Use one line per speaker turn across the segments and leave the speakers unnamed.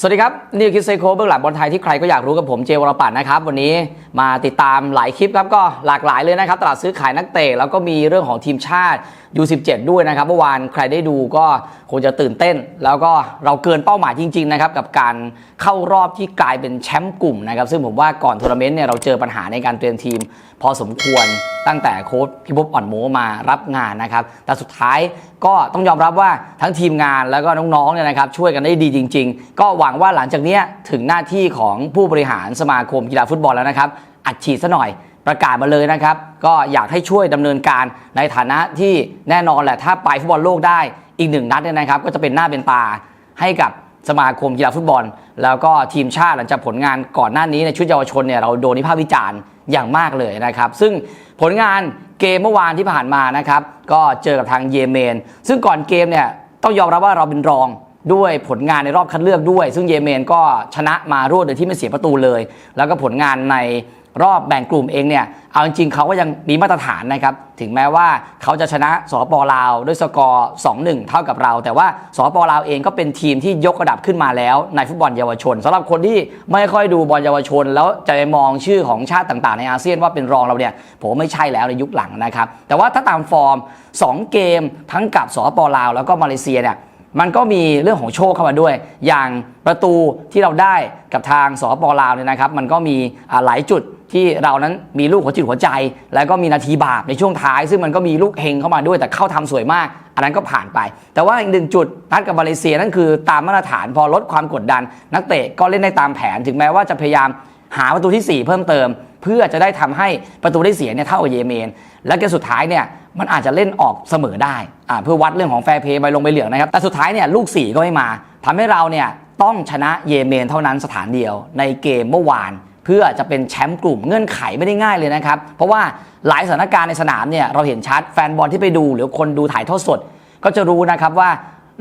สวัสดีครับนี่คือคิดไซโคเบื้องหลังบอลไทยที่ใครก็อยากรู้กับผมเจวรปัตน์นะครับ วันนี้มาติดตามหลายคลิปครับก็หลากหลายเลยนะครับ ตลาดซื้อขายนักเตะแล้วก็มีเรื่องของทีมชาติ U17 ด้วยนะครับเมื่อวานใครได้ดูก็คงจะตื่นเต้น แล้วก็เราเกินเป้าหมายจริง ๆ นะครับ กับการเข้ารอบที่กลายเป็นแชมป์กลุ่มนะครับ ซึ่งผมว่าก่อนทัวร์นาเมนต์เนี่ยเราเจอปัญหาในการเตรียมทีม พอสมควรตั้งแต่โค้ชพิภพอ่อนโมมารับงานนะครับ แต่สุดท้ายก็ต้องยอมรับว่าทั้งทีมงานแล้วก็น้องๆเนี่ยนะครับช่วยกันได้ดีจริง ๆ ก็หวังว่าหลังจากเนี้ยถึงหน้าที่ของผู้บริหารสมาคมกีฬาฟุตบอลแล้วนะครับอัดฉีดซะหน่อย ประกาศมาเลยนะครับ ก็อยากให้ช่วยดำเนินการในฐานะที่แน่นอนแหละถ้าไปฟุตบอลโลกได้อีกหนึ่งนัดเนี่ยนะครับ ก็จะเป็นหน้าเป็นตาให้กับสมาคมกีฬาฟุตบอล แล้วก็ทีมชาติหลังจากผลงานก่อนหน้านี้ในชุดเยาวชนเนี่ยเราโดนวิพากษ์วิจารณ์อย่างมากเลยนะครับ ซึ่งผลงานเกมเมื่อวานที่ผ่านมานะครับ ก็เจอกับทางเยเมน ซึ่งก่อนเกมเนี่ยต้องยอมรับว่าเราเป็นรองด้วยผลงานในรอบคัดเลือกด้วย ซึ่งเยเมนก็ชนะมารวดโดยที่ไม่เสียประตูเลย แล้วก็ผลงานใน รอบแบ่งกลุ่มเองเนี่ยเอาจริงๆเขาก็ยังมีมาตรฐานนะครับถึงแม้ว่าเขาจะชนะสปลาวด้วยสกอร์ 2-1 เท่ากับเรา แต่ว่าสปลาวเองก็เป็นทีมที่ยกระดับขึ้นมาแล้ว ในฟุตบอลเยาวชนสำหรับคนที่ไม่ค่อยดูบอลเยาวชน แล้วจะไปมองชื่อของชาติต่างๆ ในอาเซียนว่าเป็นรองเราเนี่ยผมไม่ใช่แล้วในยุคหลังนะครับแต่ว่าถ้าตามฟอร์ม 2 เกมทั้งกับสปลาว แล้วก็มาเลเซียเนี่ยมันก็มีเรื่องของโชคเข้ามาด้วย อย่างประตูที่เราได้กับทางสปลาวเนี่ยนะครับ มันก็มีหลายจุด ที่เรานั้นมีลูกหัวจิตหัวใจ แล้วก็มีนาทีบาปในช่วงท้าย ซึ่งมันก็มีลูกเฮงเข้ามาด้วยแต่เข้าทำสวยมาก อันนั้นก็ผ่านไป แต่ว่าอีกหนึ่งจุดนัดกับมาเลเซียนั่นคือตามมาตรฐานพอลดความกดดัน นักเตะก็เล่นได้ตามแผนถึงแม้ว่าจะพยายามหาประตูที่ 4 เพิ่มเติม เพื่อจะได้ทำให้ประตูได้เสียเนี่ยเท่ากับเยเมน และเกมสุดท้ายเนี่ยมันอาจจะเล่นออกเสมอได้อ่าเพื่อวัดเรื่องของแฟร์เพย์ใบลงใบเหลืองนะครับแต่สุดท้ายเนี่ยลูก 4 ก็ไม่มาทำให้เราเนี่ยต้องชนะเยเมนเท่านั้นสถานเดียวในเกมเมื่อวาน เพื่อจะเป็นแชมป์กลุ่มเงื่อนไขไม่ได้ง่ายเลยนะครับ เพราะว่าหลายสถานการณ์ในสนามเนี่ยเราเห็นชัดแฟนบอลที่ไปดู หรือคนดูถ่ายทอดสด ก็จะรู้นะครับว่า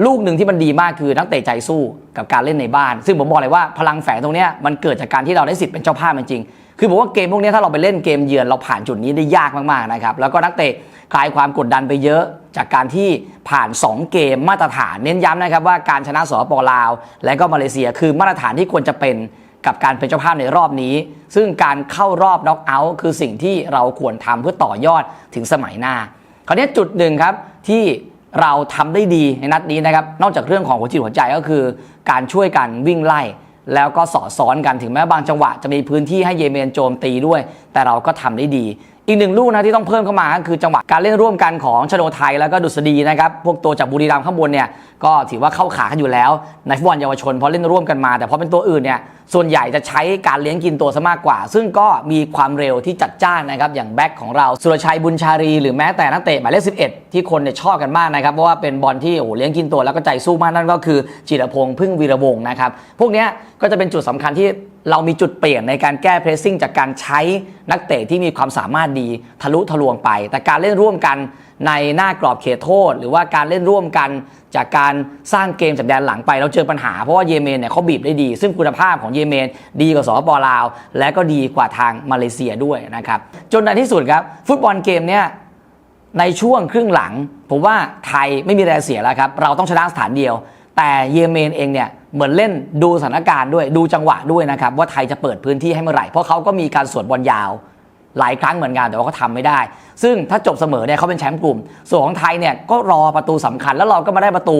ลูกหนึ่งที่มันดีมากคือนักเตะใจสู้กับการเล่นในบ้าน ซึ่งผมบอกเลยว่าพลังแฝงตรงเนี้ยมันเกิดจากการที่เราได้สิทธิ์เป็นเจ้าภาพจริงคือผมว่าเกมพวกนี้ถ้าเราไปเล่นเกมเยือนเราผ่านจุดนี้ได้ยากมากๆนะครับแล้วก็นักเตะคลายความกดดันไปเยอะ จากการที่ผ่าน 2 เกมมาตรฐานเน้นย้ำนะครับว่าการชนะสปปลาว และก็มาเลเซียคือมาตรฐานที่ควรจะเป็น กับการเป็นเจ้าภาพในรอบนี้ ซึ่งการเข้ารอบน็อกเอาท์คือสิ่งที่เราควรทำเพื่อต่อยอดถึงสมัยหน้า คราวนี้จุดหนึ่งครับที่เราทำได้ดีในนัดนี้นะครับ นอกจากเรื่องของหัวจิตหัวใจก็คือ การช่วยกันวิ่งไล่ แล้วก็สอดซ้อนกันถึงแม้บางจังหวะจะมีพื้นที่ให้เยเมนโจมตีด้วย แต่เราก็ทำได้ดี อีกหนึ่งลูกนะที่ต้องเพิ่มเข้ามาก็คือจังหวะการเล่นร่วมกันของชโนไทยแล้วก็ดุษฎีนะครับพวกตัวจากบุรีรัมย์ข้างบนเนี่ยก็ถือว่าเข้าขากันอยู่แล้ว ในฟุตบอลเยาวชนเพราะเล่นร่วมกันมา แต่พอเป็นตัวอื่นเนี่ยส่วนใหญ่จะใช้การเลี้ยงกินตัวซะมากกว่า ซึ่งก็มีความเร็วที่จัดจ้านนะครับอย่างแบ็คของเราสุรชัยบุญชารี หรือแม้แต่นักเตะหมายเลข11 ที่คนเนี่ยชอบกันมากนะครับเพราะว่าเป็นบอลที่โอ้เลี้ยงกินตัวแล้วก็ใจสู้มากนั่นก็คือจิรพงษ์พึ่งวีระวงศ์นะครับพวกนี้ก็จะเป็นจุดสำคัญที่ เรามีจุดเปลี่ยนในการแก้เพรสซิ่งจากการใช้นักเตะที่มีความสามารถดีทะลุทะลวงไป แต่การเล่นร่วมกันในหน้ากรอบเขตโทษ หรือว่าการเล่นร่วมกันจากการสร้างเกมจากแดนหลังไป เราเจอปัญหาเพราะว่าเยเมนเนี่ยเขาบีบได้ดี ซึ่งคุณภาพของเยเมน ดีกว่าสปปลาว และก็ดีกว่าทางมาเลเซียด้วยนะครับจนในที่สุดครับฟุตบอลเกมเนี่ยในช่วงครึ่งหลัง ผมว่าไทยไม่มีแรงเสียแล้วครับเราต้องชนะสถานเดียว แต่เยเมนเองเนี่ยเหมือนเล่นดูสถานการณ์ด้วยดูจังหวะด้วยนะครับว่าไทยจะเปิดพื้นที่ให้เมื่อไหร่ เพราะเขาก็มีการสวนบอลยาว หลายครั้งเหมือนกันแต่ว่าเขาทำไม่ได้ ซึ่งถ้าจบเสมอเนี่ยเขาเป็นแชมป์กลุ่ม ส่วนของไทยเนี่ยก็รอประตูสำคัญ แล้วเราก็มาได้ประตู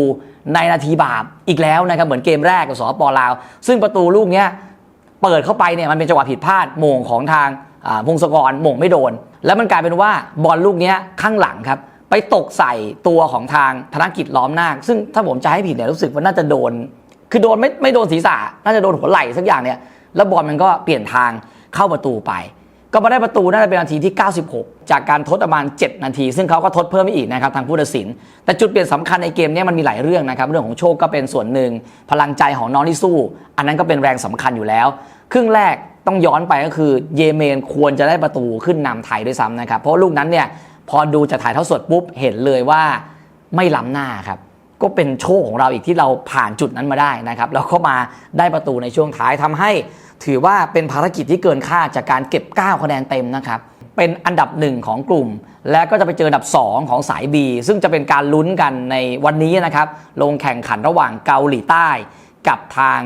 ในนาทีบาปอีกแล้วนะครับเหมือนเกมแรกกับสปลาว ซึ่งประตูลูกเนี้ยเปิดเข้าไปเนี่ยมันเป็นจังหวะผิดพลาดโมงของทางพงศกรโมงไม่โดน แล้วมันกลายเป็นว่าบอลลูกเนี้ยข้างหลังครับ ไปตกใส่ตัวของทางธนกิจล้อมนาคซึ่งถ้าผมจะให้ผิดเนี่ยรู้สึกว่าน่าจะโดน คือโดนไม่ไม่โดนศีรษะ น่าจะโดนหัวไหล่สักอย่างเนี่ยแล้วบอลมันก็เปลี่ยนทางเข้าประตูไป ก็มาได้ประตูน่าจะเป็นนาทีที่ 96 จากการทดประมาณ 7 นาที ซึ่งเขาก็ทดเพิ่มไปอีกนะครับทางผู้ตัดสิน แต่จุดเปลี่ยนสำคัญในเกมนี้มันมีหลายเรื่องนะครับ เรื่องของโชคก็เป็นส่วนหนึ่ง พลังใจของน้องที่สู้ อันนั้นก็เป็นแรงสำคัญอยู่แล้ว ครึ่งแรกต้องย้อนไปก็คือเยเมนควรจะได้ประตูขึ้นนำไทยด้วยซ้ำนะครับ เพราะลูกนั้นเนี่ย พอดูจากถ่ายเท่าสดปุ๊บเห็นเลยว่าไม่ล้ำหน้าครับ ก็เป็นโชคของเราอีกที่เราผ่านจุดนั้นมาได้นะครับแล้วก็มาได้ประตูในช่วงท้ายทำให้ ถือว่าเป็นภารกิจที่เกินคาดจากการเก็บ 9 คะแนนเต็มนะครับเป็นอันดับหนึ่งของกลุ่ม และก็จะไปเจออันดับ 2 ของสาย B ซึ่งจะเป็นการลุ้นกันในวันนี้นะครับลงแข่งขันระหว่างเกาหลีใต้กับทาง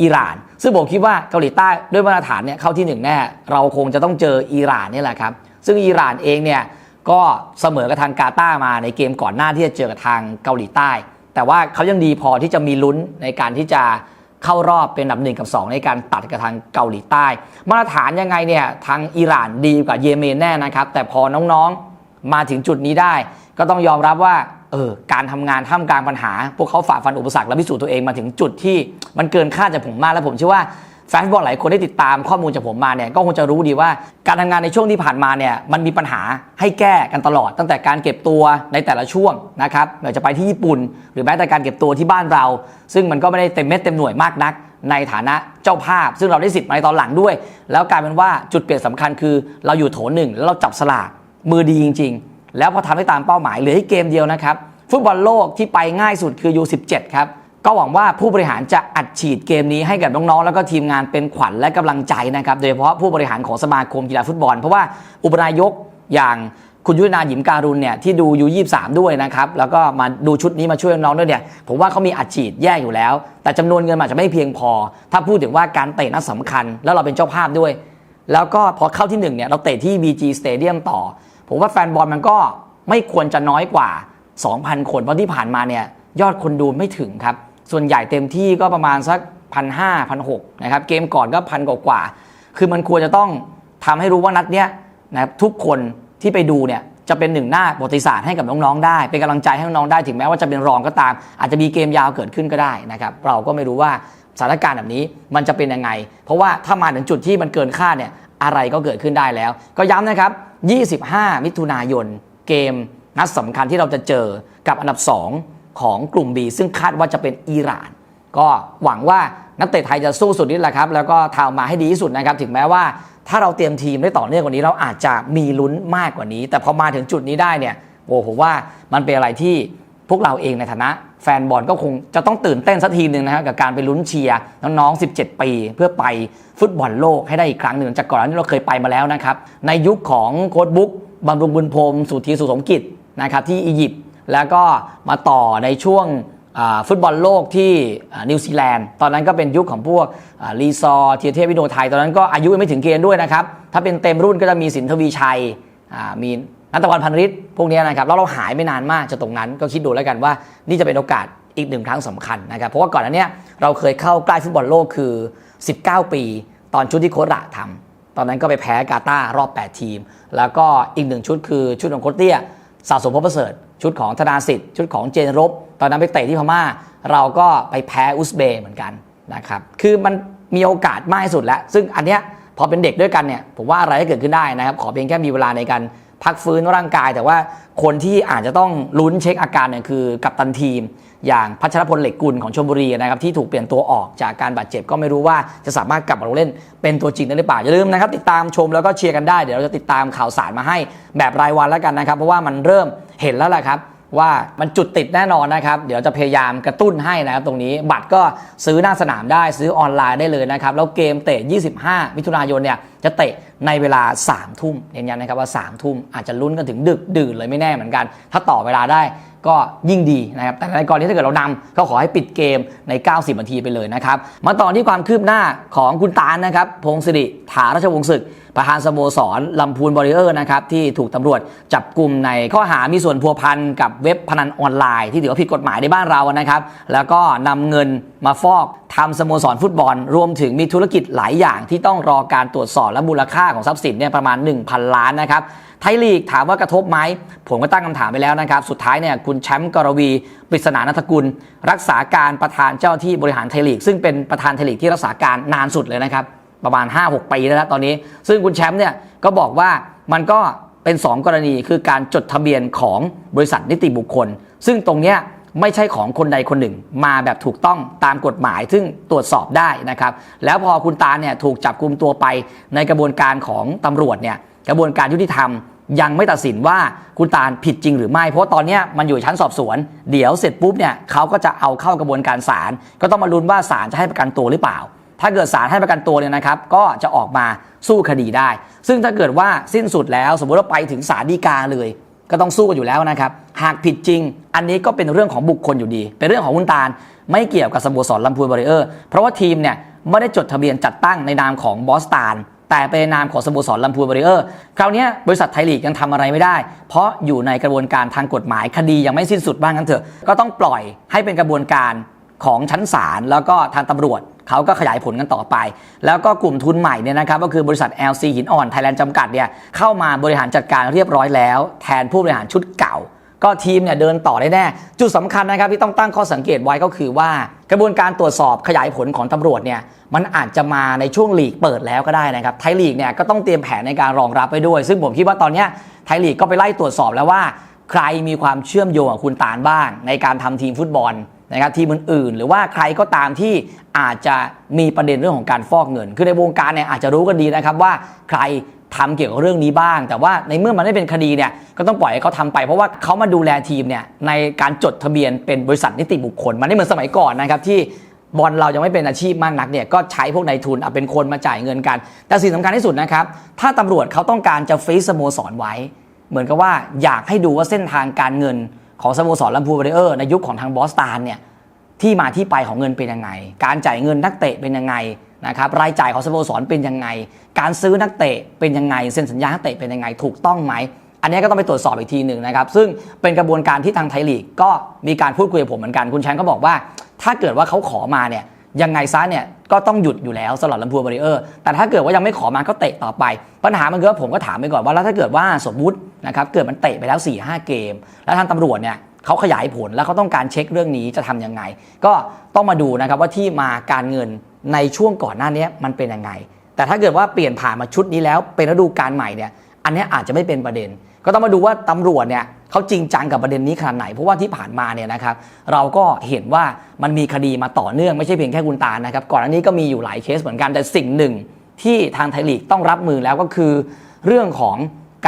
อิหร่าน ซึ่งผมคิดว่าเกาหลีใต้ด้วยมาตรฐานเนี่ยเข้าที่หนึ่งแน่ เราคงจะต้องเจออิหร่านนี่แหละครับ ซึ่งอิหร่านเองเนี่ย ก็เสมอกับทางกาตาร์มาในเกมก่อนหน้าที่จะเจอกับทางเกาหลีใต้ แต่ว่าเขายังดีพอที่จะมีลุ้นในการที่จะเข้ารอบเป็นอันดับหนึ่งกับ 2 ในการตัดกับทางเกาหลีใต้ มาตรฐานยังไงเนี่ยทางอิหร่านดีกว่าเยเมนแน่นะครับ แต่พอน้องๆมาถึงจุดนี้ได้ ก็ต้องยอมรับว่าเออการทำงานท่ามกลางปัญหา พวกเขาฝ่าฟันอุปสรรคและพิสูจน์ตัวเองมาถึงจุดที่มันเกินคาดจากผมมากแล้วผมเชื่อว่า แฟนฟุตบอลหลายคนที่ติดตามข้อมูลจากผมมาเนี่ยก็คงจะรู้ดีว่าการทำงานในช่วงที่ผ่านมาเนี่ยมันมีปัญหาให้แก้กันตลอด ตั้งแต่การเก็บตัวในแต่ละช่วงนะครับไม่ว่าจะไปที่ญี่ปุ่น หรือแม้แต่การเก็บตัวที่บ้านเรา ซึ่งมันก็ไม่ได้เต็มเม็ดเต็มหน่วยมากนัก ในฐานะเจ้าภาพ ซึ่งเราได้สิทธิ์มาในตอนหลังด้วย แล้วกลายเป็นว่าจุดเปลี่ยนสำคัญคือ เราอยู่โถหนึ่งแล้วเราจับสลากมือดีจริง ๆ แล้วพอทำให้ตามเป้าหมายเหลือให้เกมเดียวนะครับฟุตบอลโลกที่ไปง่ายสุดคือ U17 ครับ ก็หวังว่าผู้บริหารจะอัดฉีดเกมนี้ให้กับน้องๆ แล้วก็ทีมงานเป็นขวัญและกำลังใจนะครับ โดยเฉพาะผู้บริหารของสมาคมกีฬาฟุตบอล เพราะว่าอุปนายกอย่างคุณยุทธนาหยิมการุณเนี่ยที่ดู U23 ด้วยนะครับ แล้วก็มาดูชุดนี้มาช่วยน้องด้วยเนี่ย ผมว่าเขามีอัดฉีดแย่อยู่แล้ว แต่จำนวนเงินอาจจะไม่เพียงพอ ถ้าพูดถึงว่าการเตะนัดสำคัญ แล้วเราเป็นเจ้าภาพด้วย แล้วก็พอเข้าที่หนึ่งเนี่ยเราเตะที่ BG Stadium ต่อ ผมว่าแฟนบอลมันก็ไม่ควรจะน้อยกว่า 2,000 คนเพราะที่ผ่านมาเนี่ยยอดคนดูไม่ถึงครับ ส่วนใหญ่เต็มที่ก็ประมาณสักพันห้าพันหกนะครับเกมก่อนก็พันกว่าๆคือมันควรจะต้องทำให้รู้ว่านัดเนี้ยนะครับทุกคนที่ไปดูเนี่ยจะเป็นหนึ่งหน้าประวัติศาสตร์ให้กับน้องๆได้ เป็นกำลังใจให้น้องๆได้ถึงแม้ว่าจะเป็นรองก็ตาม อาจจะมีเกมยาวเกิดขึ้นก็ได้นะครับเราก็ไม่รู้ว่าสถานการณ์แบบนี้มันจะเป็นยังไง เพราะว่าถ้ามาถึงจุดที่มันเกินคาดเนี่ยอะไรก็เกิดขึ้นได้แล้ว ก็ย้ำนะครับ 25 มิถุนายน เกมนัดสำคัญที่เราจะเจอกับอันดับ 2 ของกลุ่ม B ซึ่งคาดว่าจะเป็นอิหร่าน ก็หวังว่านักเตะไทยจะสู้สุดนี่แหละครับ แล้วก็ทำมาให้ดีที่สุดนะครับ ถึงแม้ว่าถ้าเราเตรียมทีมได้ต่อเนื่องกว่านี้ เราอาจจะมีลุ้นมากกว่านี้ แต่พอมาถึงจุดนี้ได้เนี่ยโอ้ผมว่ามันเป็นอะไรที่พวกเราเองในฐานะ แฟนบอลก็คงจะต้องตื่นเต้นสักทีหนึ่งนะครับกับการไปลุ้นเชียร์น้องๆ 17 ปี เพื่อไปฟุตบอลโลกให้ได้อีกครั้งหนึ่งจากก่อนหน้านี้เราเคยไปมาแล้วนะครับในยุคของโค้ชบุ๊กบำรุงบุญพรมสุธีสุสมกิจนะครับที่อียิปต์ แล้วก็มาต่อในช่วงฟุตบอลโลกที่นิวซีแลนด์ตอนนั้นก็เป็นยุคของพวกรีซอร์เทียเทพวิโนไทย ตอนนั้นก็อายุยังไม่ถึงเกณฑ์ด้วยนะครับ ถ้าเป็นเต็มรุ่นก็จะมีสินทวีชัยมีนัตวันพันฤทธิ์พวกนี้นะครับแล้วเราหายไม่นานมากจากตรงนั้นก็คิดดูแล้วกันว่า นี่จะเป็นโอกาสอีกหนึ่งครั้งสำคัญนะครับ เพราะว่าก่อนหน้านี้เราเคยเข้าใกล้ฟุตบอลโลกคือ 19 ปี ตอนชุดที่โคระทำตอนนั้นก็ไปแพ้กาตาร์รอบ 8 ทีม แล้วก็อีกหนึ่งชุดคือชุดของโคเตีย สะสมพบประเสริฐ ชุดของธนาสิทธิ์ ชุดของเจนรบ ตอนนั้นไปเตะที่พม่า เราก็ไปแพ้อุซเบย์เหมือนกันนะครับ คือมันมีโอกาสมากที่สุดแล้ว ซึ่งอันเนี้ยพอเป็นเด็กด้วยกันเนี่ย ผมว่าอะไรก็เกิดขึ้นได้นะครับ ขอเพียงแค่มีเวลาในการ พักฟื้นร่างกายแต่ว่าคนที่อาจจะต้องลุ้นเช็คอาการเนี่ยคือกัปตันทีม อย่างพัชรพลเหล็กกุลของชมบุรีนะครับที่ถูกเปลี่ยนตัวออกจากการบาดเจ็บก็ไม่รู้ว่าจะสามารถกลับมาลงเล่นเป็นตัวจริงได้หรือเปล่าอย่าลืมนะครับติดตามชมแล้วก็เชียร์กันได้เดี๋ยวเราจะติดตามข่าวสารมาให้แบบรายวันแล้วกันนะครับ เพราะว่ามันเริ่มเห็นแล้วแหละครับ ว่ามันจุดติดแน่นอนนะครับ เดี๋ยวจะพยายามกระตุ้นให้นะครับตรงนี้บัตรก็ซื้อหน้าสนามได้ซื้อออนไลน์ได้เลยนะครับ แล้วเกมเตะ 25 มิถุนายนเนี่ยจะเตะในเวลา 3 ทุ่มเน้นย้ำนะครับว่า 3 ทุ่มอาจจะลุ้นกันถึงดึกดื่นเลยไม่แน่เหมือนกัน ถ้าต่อเวลาได้ก็ยิ่งดีนะครับ แต่ในกรณีถ้าเกิดเรานำก็ขอให้ปิดเกมใน 90 นาทีไปเลยนะครับ มาต่อที่ความคืบหน้าของคุณตาลนะครับพงศิริถาราชวงศ์ศึก ประธานสโมสรลำพูนบริเออร์นะครับที่ถูกตำรวจจับกลุ่มในข้อหามีส่วนพัวพันกับเว็บพนันออนไลน์ที่ถือว่าผิดกฎหมายในบ้านเรานะครับ แล้วก็นำเงินมาฟอกทำสโมสรฟุตบอล รวมถึงมีธุรกิจหลายอย่างที่ต้องรอการตรวจสอบและมูลค่าของทรัพย์สินเนี่ยประมาณ 1,000 ล้านนะครับไทยลีกถามว่ากระทบไหม ผมก็ตั้งคำถามไปแล้วนะครับ สุดท้ายเนี่ยคุณแชมป์กรวีปริศนานัทกุล รักษาการประธานเจ้าที่บริหารไทยลีก ซึ่งเป็นประธานไทยลีกที่รักษาการนานสุดเลยนะครับ ประมาณ 5-6 ปีแล้วนะตอนนี้ ซึ่งคุณแชมป์เนี่ยก็บอกว่ามันก็เป็น 2 กรณีคือการจดทะเบียนของบริษัทนิติบุคคล ซึ่งตรงเนี้ยไม่ใช่ของคนใดคนหนึ่ง มาแบบถูกต้องตามกฎหมาย ซึ่งตรวจสอบได้นะครับ แล้วพอคุณตาเนี่ยถูกจับกลุ่มตัวไปในกระบวนการของตำรวจเนี่ยกระบวนการยุติธรรมยังไม่ตัดสินว่าคุณตาลผิดจริงหรือไม่ เพราะตอนเนี้ยมันอยู่ชั้นสอบสวน เดี๋ยวเสร็จปุ๊บเนี่ยเขาก็จะเอาเข้ากระบวนการศาลก็ต้องมาลุ้นว่าศาลจะให้ประกันตัวหรือเปล่า ถ้าเกิดศาลให้ประกันตัวเนี่ยนะครับก็จะออกมาสู้คดีได้ ซึ่งถ้าเกิดว่าสิ้นสุดแล้ว สมมติว่าไปถึงศาลฎีกาเลย ก็ต้องสู้กันอยู่แล้วนะครับ หากผิดจริง อันนี้ก็เป็นเรื่องของบุคคลอยู่ดี เป็นเรื่องของคุณตาลไม่เกี่ยวกับสโมสรลำพูนบริเออร์เพราะว่าทีมเนี่ยไม่ได้จดทะเบียนจัดตั้งในนามของบอสตานแต่เป็นนามของสโมสรลำพูนบริเออร์ คราวนี้บริษัทไทยลีกยังทำอะไรไม่ได้ เพราะอยู่ในกระบวนการทางกฎหมายคดียังไม่สิ้นสุดบ้างกันเถอะ ก็ต้องปล่อยให้เป็นกระบวนการ ของชั้นศาลแล้วก็ทางตำรวจเขาก็ขยายผลกันต่อไป แล้วก็กลุ่มทุนใหม่เนี่ยนะครับก็คือบริษัท LC หินอ่อนไทยแลนด์จำกัดเนี่ยเข้ามาบริหารจัดการเรียบร้อยแล้ว แทนผู้บริหารชุดเก่า ก็ทีมเนี่ยเดินต่อได้แน่ จุดสำคัญนะครับที่ต้องตั้งข้อสังเกตไว้ก็คือว่า กระบวนการตรวจสอบขยายผลของตำรวจเนี่ยมันอาจจะมาในช่วงลีกเปิดแล้วก็ได้นะครับไทยลีกเนี่ยก็ต้องเตรียมแผนในการรองรับไปด้วย ซึ่งผมคิดว่าตอนนี้ไทยลีกก็ไปไล่ตรวจสอบแล้วว่า ใครมีความเชื่อมโยงกับคุณตาลบ้าง ในการทำทีมฟุตบอล นะครับทีมอื่นๆ หรือว่าใครก็ตามที่อาจจะมีประเด็นเรื่องของการฟอกเงิน คือในวงการเนี่ยอาจจะรู้กันดีนะครับว่าใครทำเกี่ยวกับเรื่องนี้บ้าง แต่ว่าในเมื่อมันไม่เป็นคดีเนี่ยก็ต้องปล่อยให้เขาทำไป เพราะว่าเขามาดูแลทีมเนี่ยในการจดทะเบียนเป็นบริษัทนิติบุคคล มันไม่เหมือนสมัยก่อนนะครับที่บอลเรายังไม่เป็นอาชีพมากนักเนี่ยก็ใช้พวกนายทุนเอาเป็นคนมาจ่ายเงินกัน แต่สิ่งสำคัญที่สุดนะครับถ้าตำรวจเขาต้องการจะฟรีสโมสรไว้ เหมือนกับว่าอยากให้ดูว่าเส้นทางการเงิน ของสโมสรลำพูนบริเออร์ในยุคของทางบอสตานเนี่ยที่มาที่ไปของเงินเป็นยังไง การจ่ายเงินนักเตะเป็นยังไงนะครับรายจ่ายของสโมสรเป็นยังไง การซื้อนักเตะเป็นยังไงเซ็นสัญญานักเตะเป็นยังไงถูกต้องไหม อันนี้ก็ต้องไปตรวจสอบอีกทีหนึ่งนะครับ ซึ่งเป็นกระบวนการที่ทางไทยลีกก็มีการพูดคุยกับผมเหมือนกันคุณแชมป์ก็บอกว่า ถ้าเกิดว่าเขาขอมาเนี่ย ยังไงซะเนี่ยก็ต้องหยุดอยู่แล้วสำหรับลำพูนบริเออร์ แต่ถ้าเกิดว่ายังไม่ขอมาก็เตะต่อไป ปัญหามันคือว่าผมก็ถามไปก่อนว่าแล้วถ้าเกิดว่าสมมุตินะครับเกิดมันเตะไปแล้ว4ี่ห้าเกม แล้วทางตำรวจเนี่ยเขาขยายผลแล้วเขาต้องการเช็คเรื่องนี้จะทำยังไง ก็ต้องมาดูนะครับว่าที่มาการเงินในช่วงก่อนหน้านี้มันเป็นยังไง แต่ถ้าเกิดว่าเปลี่ยนผ่านมาชุดนี้แล้วเป็นฤดูกาลใหม่เนี่ยอันนี้อาจจะไม่เป็นประเด็น ก็ต้องมาดูว่าตำรวจเนี่ยเขาจริงจังกับประเด็นนี้ขนาดไหน เพราะว่าที่ผ่านมาเนี่ยนะครับเราก็เห็นว่ามันมีคดีมาต่อเนื่องไม่ใช่เพียงแค่คุณตานะครับก่อนอันนี้ก็มีอยู่หลายเคสเหมือนกันแต่สิ่งหนึ่งที่ทางไทยลีกต้องรับมือแล้วก็คือ เรื่องของ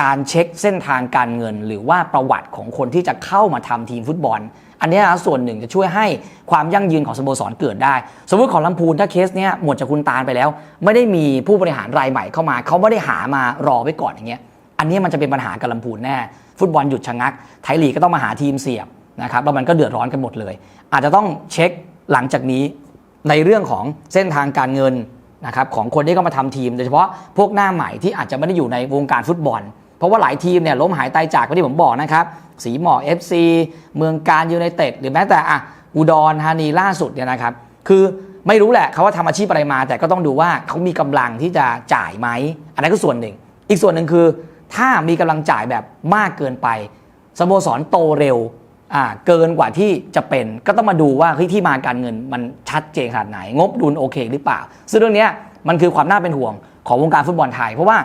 การเช็คเส้นทางการเงิน หรือว่าประวัติของคนที่จะเข้ามาทำทีมฟุตบอล อันนี้นะส่วนหนึ่งจะช่วยให้ความยั่งยืนของสโมสรเกิดได้ สมมติของลำพูนถ้าเคสเนี้ยหมดจากคุณตาลไปแล้ว ไม่ได้มีผู้บริหารรายใหม่เข้ามา เขาไม่ได้หามารอไว้ก่อนอย่างเงี้ย อันนี้มันจะเป็นปัญหากับลำพูนแน่ ฟุตบอลหยุดชะงัก ไทยลีกก็ต้องมาหาทีมเสียบนะครับแล้วมันก็เดือดร้อนกันหมดเลย อาจจะต้องเช็คหลังจากนี้ในเรื่องของเส้นทางการเงินนะครับของคนที่เข้ามาทำทีม โดยเฉพาะพวกหน้าใหม่ที่อาจจะไม่ได้อยู่ในวงการฟุตบอล เพราะว่าหลายทีมเนี่ยล้มหายตายจากที่ผมบอกนะครับ สีหมอก FC เมืองการยูไนเต็ดหรือแม้แต่อะอุดรธานีล่าสุดเนี่ยนะครับ คือไม่รู้แหละเขาว่าทำอาชีพอะไรมา แต่ก็ต้องดูว่าเขามีกำลังที่จะจ่ายไหมอันนั้นก็ส่วนหนึ่ง อีกส่วนหนึ่งคือ ถ้ามีกำลังจ่ายแบบมากเกินไปสโมสรโตเร็วเกินกว่าที่จะเป็น ก็ต้องมาดูว่าเฮ้ยที่มาการเงินมันชัดเจนขนาดไหน งบดุลโอเคหรือเปล่า ซึ่งเรื่องนี้มันคือความน่าเป็นห่วงของวงการฟุตบอลไทย เพราะว่า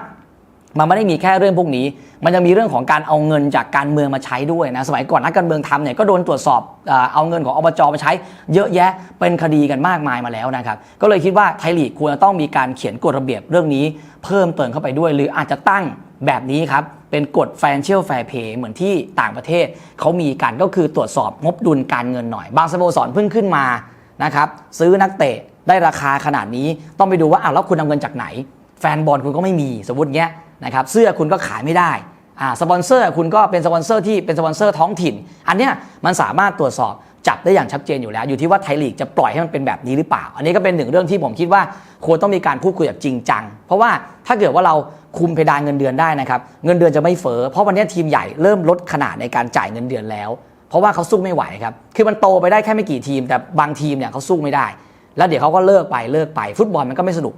มันไม่ได้มีแค่เรื่องพวกนี้ มันยังมีเรื่องของการเอาเงินจากการเมืองมาใช้ด้วยนะ สมัยก่อนนักการเมืองทำเนี่ยก็โดนตรวจสอบเอ่อเอาเงินของอบจมาใช้ เยอะแยะเป็นคดีกันมากมายมาแล้วนะครับ ก็เลยคิดว่าไทยลีกควรจะต้องมีการเขียนกฎระเบียบเรื่องนี้เพิ่มเติมเข้าไปด้วย หรืออาจจะตั้ง แบบนี้ครับเป็นกฎ financial fair play เหมือนที่ต่างประเทศเขามีกันก็คือตรวจสอบงบดุลการเงินหน่อย บางสโมสรเพิ่งขึ้นมานะครับซื้อนักเตะได้ราคาขนาดนี้ต้องไปดูว่าอ้าวแล้วคุณเอาเงินจากไหน แฟนบอลคุณก็ไม่มีสมมติเงี้ยนะครับเสื้อคุณก็ขายไม่ได้อ่าสปอนเซอร์คุณก็เป็นสปอนเซอร์ที่เป็นสปอนเซอร์ท้องถิ่น อันเนี้ยมันสามารถตรวจสอบ จับได้อย่างชัดเจนอยู่แล้ว อยู่ที่ว่าไทยลีกจะปล่อยให้มันเป็นแบบนี้หรือเปล่า อันนี้ก็เป็นหนึ่งเรื่องที่ผมคิดว่าควรต้องมีการพูดคุยแบบจริงจัง เพราะว่าถ้าเกิดว่าเราคุมเพดานเงินเดือนได้นะครับเงินเดือนจะไม่เฟ้อเพราะวันนี้ทีมใหญ่เริ่มลดขนาดในการจ่ายเงินเดือนแล้ว เพราะว่าเขาสู้ไม่ไหวครับคือมันโตไปได้แค่ไม่กี่ทีม แต่บางทีมเนี่ยเขาสู้ไม่ได้ แล้วเดี๋ยวเขาก็เลิกไปเลิกไป ฟุตบอลมันก็ไม่สนุก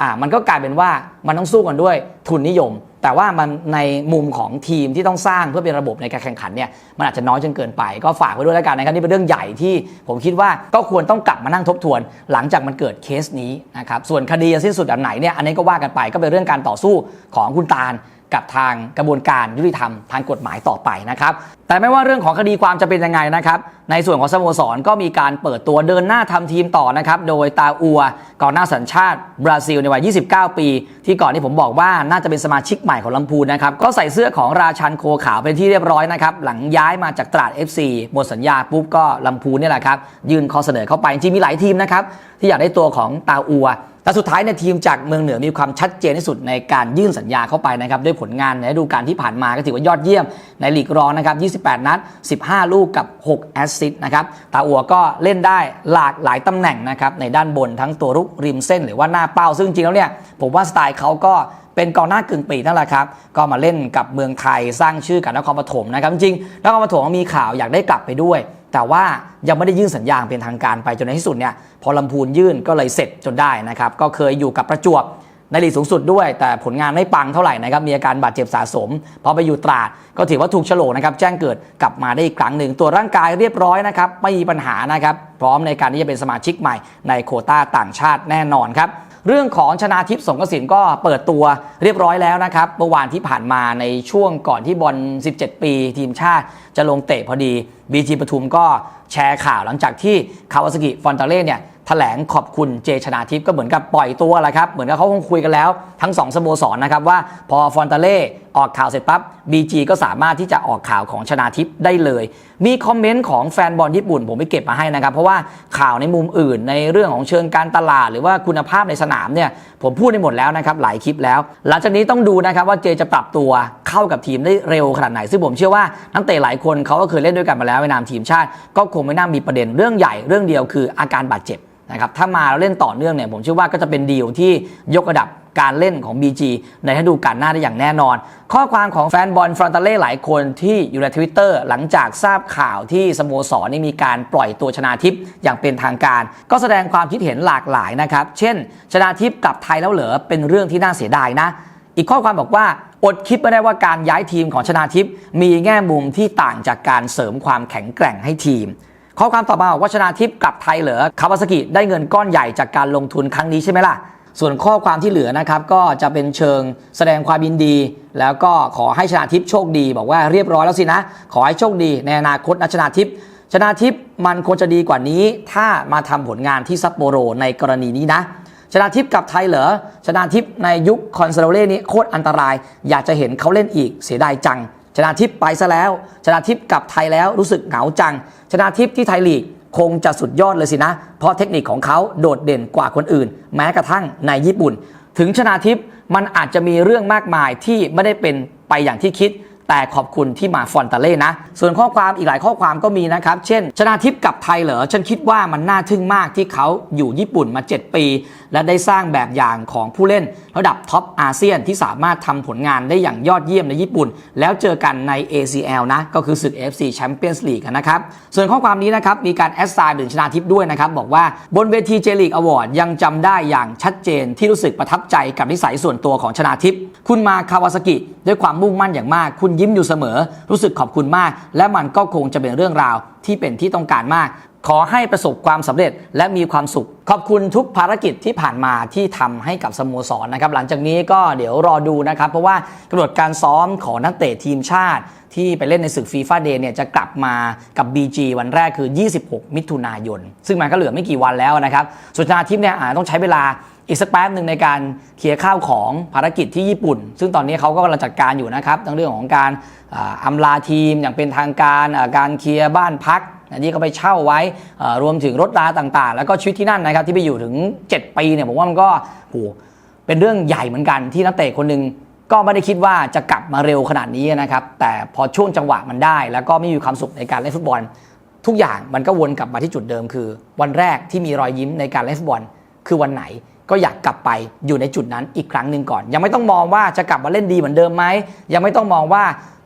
อ่ามันก็กลายเป็นว่ามันต้องสู้กันด้วยทุนนิยม แต่ว่ามันในมุมของทีมที่ต้องสร้างเพื่อเป็นระบบในการแข่งขันเนี่ยมันอาจจะน้อยจนเกินไป ก็ฝากไว้ด้วยแล้วกันนะครับนี่เป็นเรื่องใหญ่ที่ผมคิดว่าก็ควรต้องกลับมานั่งทบทวน หลังจากมันเกิดเคสนี้นะครับส่วนคดีจะสิ้นสุดแบบไหนเนี่ยอันนี้ก็ว่ากันไปก็เป็นเรื่องการต่อสู้ของคุณตาล กับทางกระบวนการยุติธรรมทางกฎหมายต่อไปนะครับ แต่ไม่ว่าเรื่องของคดีความจะเป็นยังไงนะครับ ในส่วนของสโมสรก็มีการเปิดตัวเดินหน้าทำทีมต่อนะครับ โดยตาอัวก่อนหน้าสัญชาติบราซิลในวัย 29 ปี ที่ก่อนที่ผมบอกว่าน่าจะเป็นสมาชิกใหม่ของลำพูนนะครับ ก็ใส่เสื้อของราชันโคขาวเป็นที่เรียบร้อยนะครับ หลังย้ายมาจากตราด FC หมดสัญญาปุ๊บก็ลำพูนนี่แหละครับ ยื่นข้อเสนอเข้าไปจริงมีหลายทีมนะครับที่อยากได้ตัวของตาอัว แต่สุดท้ายในยทีมจากเมืองเหนือมีความชัดเจนที่สุดในการยื่นสัญญาเข้าไปนะครับด้วยผลงานในฤดูกาลที่ผ่านมาก็ถือว่ายอดเยี่ยมในลีกรองนะครับ 28 นัด 15 ลูกกับ 6 แอสซิสต์นะครับตาอัวก็เล่นได้หลากหลายตำแหน่งนะครับในด้านบนทั้งตัวรุกริมเส้นหรือว่าหน้าเป้า ซึ่งจริงแล้วเนี่ยผมว่าสไตล์เขาก็เป็นกองหน้ากึ่งปีนั่นแหละครับ ก็มาเล่นกับเมืองไทยสร้างชื่อกับนครปฐมนะครับจริงนครปฐมมีข่าวอยากได้กลับไปด้วย แต่ว่ายังไม่ได้ยื่นสัญญาเป็นทางการไปจนในที่สุดเนี่ยพอลำพูนยื่นก็เลยเสร็จจนได้นะครับก็เคยอยู่กับประจวบในลีกสูงสุดด้วย แต่ผลงานไม่ปังเท่าไหร่นะครับมีอาการบาดเจ็บสะสมพอไปอยู่ตราดก็ถือว่าถูกฉลกนะครับแจ้งเกิดกลับมาได้อีกครั้งหนึ่งตัวร่างกายเรียบร้อยนะครับไม่มีปัญหานะครับพร้อมในการที่จะเป็นสมาชิกใหม่ในโคต้าต่างชาติแน่นอนครับ เรื่องของชนาทิพย์สงกสินก็เปิดตัวเรียบร้อยแล้วนะครับเมื่อวานที่ผ่านมาในช่วงก่อนที่บอล 17 ปีทีมชาติจะลงเตะพอดีบีจีปทุมก็แชร์ข่าวหลังจากที่คาวาสกิฟอนตาเล่เนี่ยแถลงขอบคุณเจชนาทิพย์ก็เหมือนกับปล่อยตัวแหละครับ เหมือนกับเขาคงคุยกันแล้วทั้งสองสโมสรนะครับว่าพอฟอนตาเล่ออกข่าวเสร็จปั๊บบีจีก็สามารถที่จะออกข่าวของชนาทิพย์ได้เลย มีคอมเมนต์ของแฟนบอลญี่ปุ่น ผมไปเก็บมาให้นะครับ เพราะว่าข่าวในมุมอื่นในเรื่องของเชิงการตลาด หรือว่าคุณภาพในสนามเนี่ยผมพูดได้หมดแล้วนะครับหลายคลิปแล้ว หลังจากนี้ต้องดูนะครับว่าเจจะปรับตัวเข้ากับทีมได้เร็วขนาดไหน ซึ่งผมเชื่อว่านักเตะหลายคนเขาก็เคยเล่นด้วยกันมาแล้วในนามทีมชาติ ก็คงไม่น่ามีประเด็นเรื่องใหญ่เรื่องเดียวคืออาการบาดเจ็บ นะครับถ้ามาแล้วเล่นต่อเนื่องเนี่ยผมเชื่อว่าก็จะเป็นดีลที่ยกระดับการเล่นของ BG ในฤดูกาลหน้าได้อย่างแน่นอน ข้อความของแฟนบอลฟรอนตาเล่หลายคนที่อยู่ในทวิตเตอร์หลังจากทราบข่าวที่สโมสรนี่มีการปล่อยตัวชนาทิพย์อย่างเป็นทางการ ก็แสดงความคิดเห็นหลากหลายนะครับ เช่น ชนาทิพย์กลับไทยแล้วเหรอเป็นเรื่องที่น่าเสียดายนะ อีกข้อความบอกว่าอดคิดไม่ได้ว่าการย้ายทีมของชนาทิพย์มีแง่มุมที่ต่างจากการเสริมความแข็งแกร่งให้ทีม ข้อความต่อมาว่าชนาทิพย์กลับไทยเหรอคาวาสกิได้เงินก้อนใหญ่จากการลงทุนครั้งนี้ใช่ไหมล่ะ ส่วนข้อความที่เหลือนะครับก็จะเป็นเชิงแสดงความยินดี แล้วก็ขอให้ชนาทิพย์โชคดี บอกว่าเรียบร้อยแล้วสินะ ขอให้โชคดี ในอนาคตนะชนาทิพย์ชนาทิพย์มันควรจะดีกว่านี้ ถ้ามาทำผลงานที่ซัปโปโรในกรณีนี้นะชนาทิพย์กับไทยเหรอชนาทิพย์ในยุคคอนเซโรเล่นี้โคตรอันตราย อยากจะเห็นเขาเล่นอีกเสียดายจัง ชนะทิพย์ไปซะแล้ว ชนะทิพย์กลับไทยแล้วรู้สึกเหงาจัง ชนะทิพย์ที่ไทยลีกคงจะสุดยอดเลยสินะ เพราะเทคนิคของเขาโดดเด่นกว่าคนอื่น แม้กระทั่งในญี่ปุ่น ถึงชนะทิพย์มันอาจจะมีเรื่องมากมายที่ไม่ได้เป็นไปอย่างที่คิด แต่ขอบคุณที่มาฟอนตาเล่นะ ส่วนข้อความอีกหลายข้อความก็มีนะครับ เช่น ชนาทิพย์กับไทยเหรอ ฉันคิดว่ามันน่าทึ่งมากที่เขาอยู่ญี่ปุ่นมา 7 ปี และได้สร้างแบบอย่างของผู้เล่น ระดับท็อปอาเซียนที่สามารถทำผลงานได้อย่างยอดเยี่ยมในญี่ปุ่น แล้วเจอกันใน ACL นะ ก็คือศึก FC Champions League นะครับ ส่วนข้อความนี้นะครับมีการแอดไซน์ถึงชนาทิพย์ด้วยนะครับบอกว่าบนเวทีเจลีกอวอร์ดยังจำได้อย่างชัดเจนที่รู้สึกประทับใจกับนิสัยส่วนตัวของชนาทิพย์คุณมาคาวาสกิด้วยความมุ่งมั่นอย่างมากคุณยิ้มอยู่เสมอ รู้สึกขอบคุณมาก และมันก็คงจะเป็นเรื่องราวที่เป็นที่ต้องการมาก ขอให้ประสบความสำเร็จและมีความสุข ขอบคุณทุกภารกิจที่ผ่านมาที่ทำให้กับสโมสรนะครับ หลังจากนี้ก็เดี๋ยวรอดูนะครับ เพราะว่ากำหนดการซ้อมของนักเตะทีมชาติที่ไปเล่นในศึกฟีฟ่าเดย์เนี่ยจะกลับมากับ BG วันแรกคือ 26 มิถุนายน ซึ่งมันก็เหลือไม่กี่วันแล้วนะครับส่วนชนาทิพย์เนี่ยอาจต้องใช้เวลา อีกสักแป๊บหนึ่งในการเคลียร์ข้าวของภารกิจที่ญี่ปุ่น ซึ่งตอนนี้เขาก็กำลังจัดการอยู่นะครับทั้งเรื่องของการอ่าอำลาทีมอย่างเป็นทางการการเคลียร์บ้านพักที่เขาไปเช่าไว้รวมถึงรถราต่างๆ แล้วก็ชีวิตที่นั่นนะครับที่ไปอยู่ถึง 7 ปีเนี่ยผมว่ามันก็โหเป็นเรื่องใหญ่เหมือนกันที่นักเตะคนหนึ่งก็ไม่ได้คิดว่าจะกลับมาเร็วขนาดนี้นะครับ แต่พอช่วงจังหวะมันได้ แล้วก็ไม่มีความสุขในการเล่นฟุตบอล ทุกอย่างมันก็วนกลับมาที่จุดเดิมคือ วันแรกที่มีรอยยิ้มในการเล่นฟุตบอลคือวันไหน ก็อยากกลับไปอยู่ในจุดนั้นอีกครั้งหนึ่งก่อน ยังไม่ต้องมองว่าจะกลับมาเล่นดีเหมือนเดิมไหมยังไม่ต้องมองว่า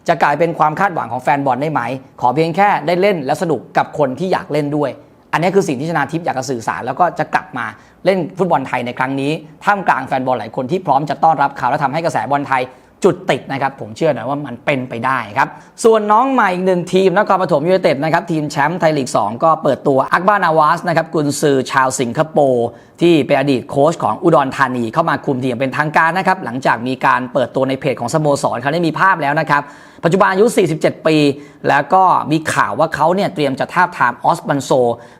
จะกลายเป็นความคาดหวังของแฟนบอลได้ไหม ขอเพียงแค่ได้เล่นและสนุกกับคนที่อยากเล่นด้วย อันนี้คือสิ่งที่ชนาทิพย์อยากจะสื่อสาร แล้วก็จะกลับมาเล่นฟุตบอลไทยในครั้งนี้ท่ามกลางแฟนบอลหลายคนที่พร้อมจะต้อนรับเขาและทำให้กระแสบอลไทย จุดติดนะครับ ผมเชื่อนะว่ามันเป็นไปได้ครับ ส่วนน้องใหม่อีกหนึ่งทีมนครปฐมยูไนเต็ดนะครับ ทีมแชมป์ไทยลีก 2 ก็เปิดตัวอักบานาวาสนะครับกุนซือชาวสิงคโปร์ที่เป็นอดีตโค้ชของอุดรธานีเข้ามาคุมทีมเป็นทางการนะครับ หลังจากมีการเปิดตัวในเพจของสโมสรเขาได้มีภาพแล้วนะครับ ปัจจุบันอายุ 47 ปี แล้วก็มีข่าวว่าเขาเนี่ยเตรียมจะทาบทามออสบันโซ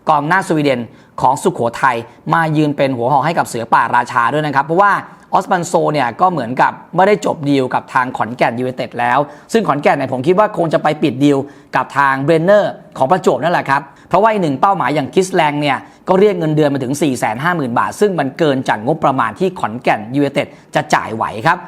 กองหน้าสวีเดนของสุขโขทัยมายืนเป็นหัวหอกให้กับเสือป่าราชาด้วยนะครับ เพราะว่า ออสบันโซเนี่ยก็เหมือนกับไม่ได้จบดีลกับทางขอนแก่นยูไนเต็ดแล้ว ซึ่งขอนแก่นเนี่ยผมคิดว่าคงจะไปปิดดีลกับทางเบรนเนอร์ของประจวบนั่นแหละครับ เพราะว่าอีกหนึ่งเป้าหมายอย่างคิสแลงเนี่ยก็เรียกเงินเดือนมาถึง 450,000 บาท ซึ่งมันเกินจากงบประมาณที่ขอนแก่นยูเนเต็ดจะจ่ายไหวครับ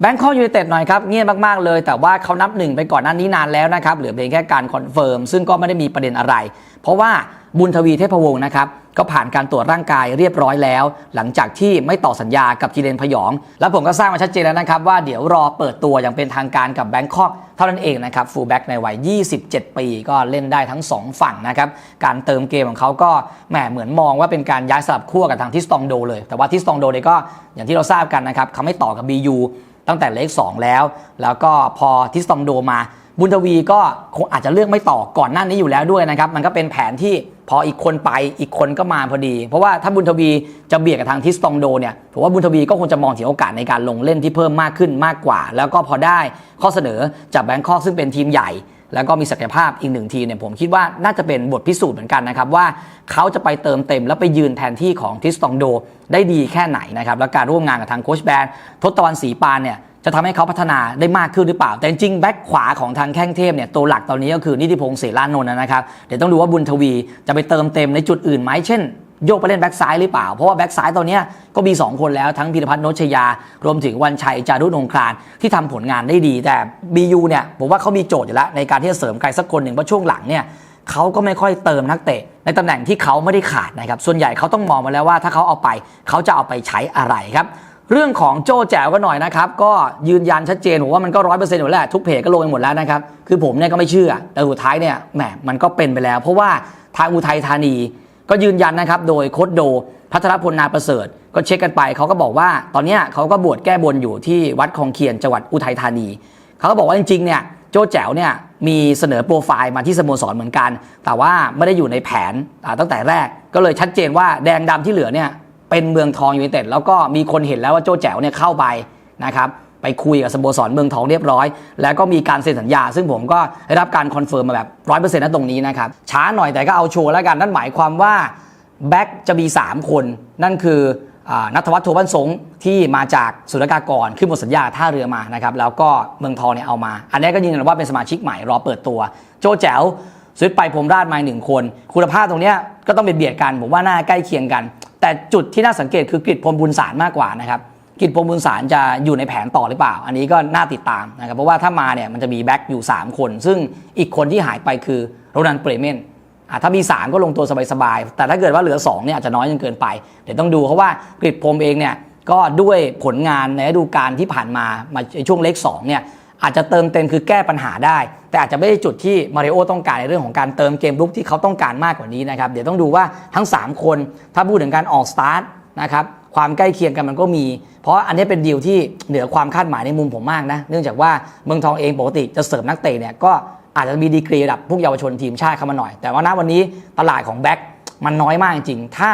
แบงคอกยูไนเต็ดหน่อยครับ เงียบมาก ๆ เลย แต่ว่าเขานับหนึ่งไปก่อนหน้านี้นานแล้วนะครับ เหลือเพียงแค่การคอนเฟิร์มซึ่งก็ไม่ได้มีประเด็นอะไร เพราะว่า บุญทวีเทพวงศ์นะครับก็ผ่านการตรวจร่างกายเรียบร้อยแล้ว หลังจากที่ไม่ต่อสัญญากับจีเรนพยอง แล้วผมก็สร้างมาชัดเจนแล้วนะครับ ว่าเดี๋ยวรอเปิดตัวอย่างเป็นทางการกับแบงคอกเท่านั้นเองนะครับฟูลแบ็กในวัย 27 ปีก็เล่นได้ทั้ง 2 ฝั่งนะครับ การเติมเกมของเขาก็แหมเหมือนมองว่าเป็นการย้ายสลับขั้วกับทางทิสตองโดเลย แต่ว่าทิสตองโดเนี่ยก็อย่างที่เราทราบกันนะครับเขาไม่ต่อกับ BU ตั้งแต่เลข2แล้ว แล้วก็พอทิสตองโดมา บุญทวีก็คงอาจจะเลือกไม่ต่อก่อนหน้านี้อยู่แล้วด้วยนะครับ มันก็เป็นแผนที่พออีกคนไปอีกคนก็มาพอดี เพราะว่าถ้าบุญทวีจะเบียดกับทางทิสตองโดเนี่ยผมว่าบุญทวีก็คงจะมองถึงโอกาสในการลงเล่นที่เพิ่มมากขึ้นมากกว่า แล้วก็พอได้ข้อเสนอจากแบงคอกซึ่งเป็นทีมใหญ่ แล้วก็มีศักยภาพอีกหนึ่งทีเนี่ยผมคิดว่าน่าจะเป็นบทพิสูจน์เหมือนกันนะครับว่าเขาจะไปเติมเต็มแล้วไปยืนแทนที่ของทิสตองโดได้ดีแค่ไหนนะครับแล้วการร่วมงานกับทางโคชแบนทศตวรรณศรีปานเนี่ย จะทำให้เขาพัฒนาได้มากขึ้นหรือเปล่า แต่จริงแบ็คขวาของทางแข้งเทพเนี่ยตัวหลักตอนนี้ก็คือนิติพงศ์เสรานนท์นะครับเดี๋ยวต้องดูว่าบุญทวีจะไปเติมเต็มในจุดอื่นไหมเช่นโยกไปเล่นแบ็คซ้ายหรือเปล่า เพราะว่าแบ็คซ้ายตอนนี้ก็มี 2 คนแล้วทั้งพิรพัฒน์นชยา รวมถึงวันชัยจารุนงครานที่ทำผลงานได้ดี แต่ BU เนี่ยผมว่าเขามีโจทย์อยู่แล้ว ในการที่จะเสริมใครสักคนหนึ่งเพราะช่วงหลังเนี่ยเขาก็ไม่ค่อยเติมนักเตะ ในตำแหน่งที่เขาไม่ได้ขาดนะครับ ส่วนใหญ่เขาต้องมองมาแล้วว่าถ้าเขาเอาไป เขาจะเอาไปใช้อะไรครับ เรื่องของโจ้แจ๋วก็หน่อยนะครับ ก็ยืนยันชัดเจนผมว่ามันก็ร้อยเปอร์เซ็นต์อยู่แล้วทุกเพจก็ลงไปหมดแล้วนะครับ คือผมเนี่ยก็ไม่เชื่อ แต่สุดท้ายเนี่ยแหมมันก็เป็นไปแล้ว เพราะว่าทางอุทัยธานี ก็ยืนยันนะครับ โดยโค้ดโดพัทรพลนาประเสริฐ ก็เช็คกันไปเขาก็บอกว่า ตอนนี้เขาก็บวชแก้บนอยู่ที่วัดคลองเคียนจังหวัดอุทัยธานีเขาก็บอกว่าจริงๆเนี่ยโจ้แจ๋วเนี่ยมีเสนอโปรไฟล์มาที่สโมสรเหมือนกัน แต่ว่าไม่ได้อยู่ในแผนตั้งแต่แรกก็เลยชัดเจนว่าแดงดำที่เหลือเนี่ย เป็นเมืองทองยูไนเต็ดแล้วก็มีคนเห็นแล้วว่าโจ้แจ๋วเนี่ยเข้าไปนะครับไปคุยกับสโมสรเมืองทองเรียบร้อย แล้วก็มีการเซ็นสัญญา ซึ่งผมก็ได้รับการคอนเฟิร์มมาแบบร้อยเปอร์เซ็นต์นะตรงนี้นะครับช้าหน่อยแต่ก็เอาชัวร์แล้วกัน นั่นหมายความว่าแบ็กจะมี 3 คน นั่นคืออนัทวัฒน์โทบันสงที่มาจากสุรกากรขึ้นหมดสัญญาท่าเรือมานะครับแล้วก็เมืองทองเนี่ยเอามา อันนี้ก็ยืนยันว่าเป็นสมาชิกใหม่รอเปิดตัว โจแจ๋วสวิตไปพรมราชมาหนึ่งคน คุณภาพตรงเนี้ย ก็ต้องเป็นเบียดกันผมว่าน่าใกล้เคียงกัน แต่จุดที่น่าสังเกตคือกฤษพรมบุญสารมากกว่านะครับกฤษพรมบุญสารจะอยู่ในแผนต่อหรือเปล่า อันนี้ก็น่าติดตามนะครับ เพราะว่าถ้ามาเนี่ยมันจะมีแบ็กอยู่ 3 คน ซึ่งอีกคนที่หายไปคือโรนันเปรเมนถ้ามี 3 ก็ลงตัวสบายๆ แต่ถ้าเกิดว่าเหลือ 2 เนี่ยอาจจะน้อยจนเกินไป เดี๋ยวต้องดูเพราะว่ากริดพรมเองเนี่ยก็ด้วยผลงานในฤดูกาลที่ผ่านมามาช่วงเลข2เนี่ย อาจจะเติมเต็มคือแก้ปัญหาได้ แต่อาจจะไม่ได้จุดที่มาริโอต้องการในเรื่องของการเติมเกมลุกที่เขาต้องการมากกว่านี้นะครับ เดี๋ยวต้องดูว่าทั้ง 3 คนถ้าพูดถึงการออกสตาร์ทนะครับความใกล้เคียงกันมันก็มี เพราะอันนี้เป็นดีลที่เหนือความคาดหมายในมุมผมมากนะ เนื่องจากว่าเมืองทองเองปกติจะเสริมนักเตะเนี่ยก็อาจจะมีดีกรีระดับพวกเยาวชนทีมชาติเข้ามาหน่อย แต่ว่าณวันนี้ตลาดของแบ็คมันน้อยมากจริงๆ ถ้า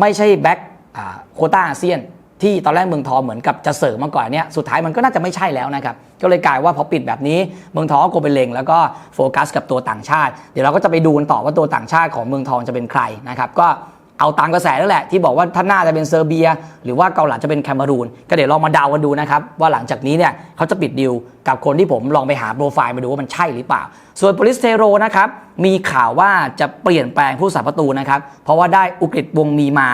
ไม่ใช่แบ็คโคต้าอาเซียน ที่ตอนแรกเมืองทองเหมือนกับจะเสริมมาก่อนเนี่ยสุดท้ายมันก็น่าจะไม่ใช่แล้วนะครับก็เลยกลายว่าพอปิดแบบนี้เมืองทองก็โกไปเลงแล้วก็โฟกัสกับตัวต่างชาติ เดี๋ยวเราก็จะไปดูกันต่อว่าตัวต่างชาติของเมืองทองจะเป็นใครนะครับก็เอาตามกระแสแล้วแหละที่บอกว่าท่านหน้าจะเป็นเซอร์เบีย หรือว่าเกาหลีจะเป็นแคนารูน ก็เดี๋ยวลองมาเดากันดูนะครับ ว่าหลังจากนี้เนี่ยเขาจะปิดดิวกับคนที่ผมลองไปหาโปรไฟล์มาดูว่ามันใช่หรือเปล่า ส่วนโปลิสเทโรนะครับมีข่าวว่าจะเปลี่ยนแปลงผู้สาประตูนะครับเพราะว่าได้อุกฤษวงมีมา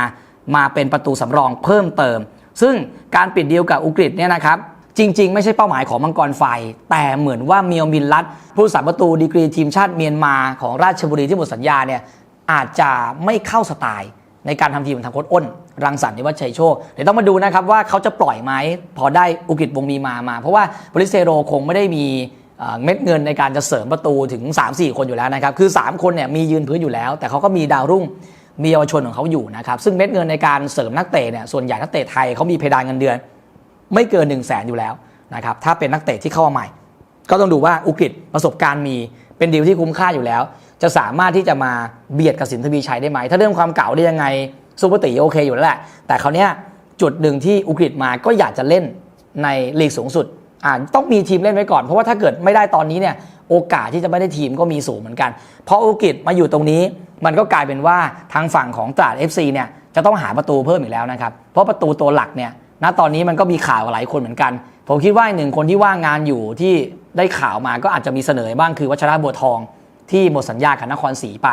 มาเป็นประตูสำรองเพิ่มเติม ซึ่งการปิดดีลกับอุกฤษเนี่ยนะครับจริง ๆ ไม่ใช่เป้าหมายของมังกรไฟ แต่เหมือนว่าเมียวมินลัดผู้สาประตูดีกรีทีมชาติเมียนมาของราชบุรีที่หมดสัญญาเนี่ยอาจจะไม่เข้าสไตล์ ในการทำทีมของทางโค้ชอ้น รังสรรค์นิวัชชัยโชคเดี๋ยวต้องมาดูนะครับว่าเขาจะปล่อยไหมพอได้อุกฤษวงมีมามา เพราะว่าบริเซโรคงไม่ได้มีเอ่อเม็ดเงินในการจะเสริมประตูถึง 3-4 คนอยู่แล้วนะครับคือ 3 คนเนี่ยมียืนพื้นอยู่แล้ว แต่เขาก็มีดาวรุ่ง มีเยาวชนของเขาอยู่นะครับซึ่งเม็ดเงินในการเสริมนักเตะเนี่ยส่วนใหญ่นักเตะไทยเขามีเพดานเงินเดือน ไม่เกิน1 0 0 0 0แสนอยู่แล้วนะครับถ้าเป็นนักเตะที่เข้ามาใหม่ ก็ต้องดูว่าอุกฤษประสบการณ์มีเป็นดีลที่คุ้มค่าอยู่แล้ว จะสามารถที่จะมาเบียดกับสินทวีชัยได้ไหม ถ้าเรื่องความเก่าได้ยังไงซูเปอร์ตีโอเคอยู่แล้วแหละ แต่คราวเนี้ยจุดหนึ่งที่อุกฤษมาก็อยากจะเล่นในลีกสูงสุดอ่าต้องมีทีมเล่นไว้ก่อน เพราะว่าถ้าเกิดไม่ได้ตอนนี้เนี่ยโอกาสที่จะไม่ได้ทีมก็มีสูงเหมือนกัน เพราะอุกฤษมาอยู่ตรงนี้ มันก็กลายเป็นว่าทางฝั่งของตราด FC เนี่ยจะต้องหาประตูเพิ่มอีกแล้วนะครับ เพราะประตูตัวหลักเนี่ยณตอนนี้มันก็มีข่าวหลายคนเหมือนกัน ผมคิดว่าหนึ่งคนที่ว่างงานอยู่ที่ได้ข่าวมาก็อาจจะมีเสนอบ้างคือวัชระบัวทองที่หมดสัญญากับนครศรีไป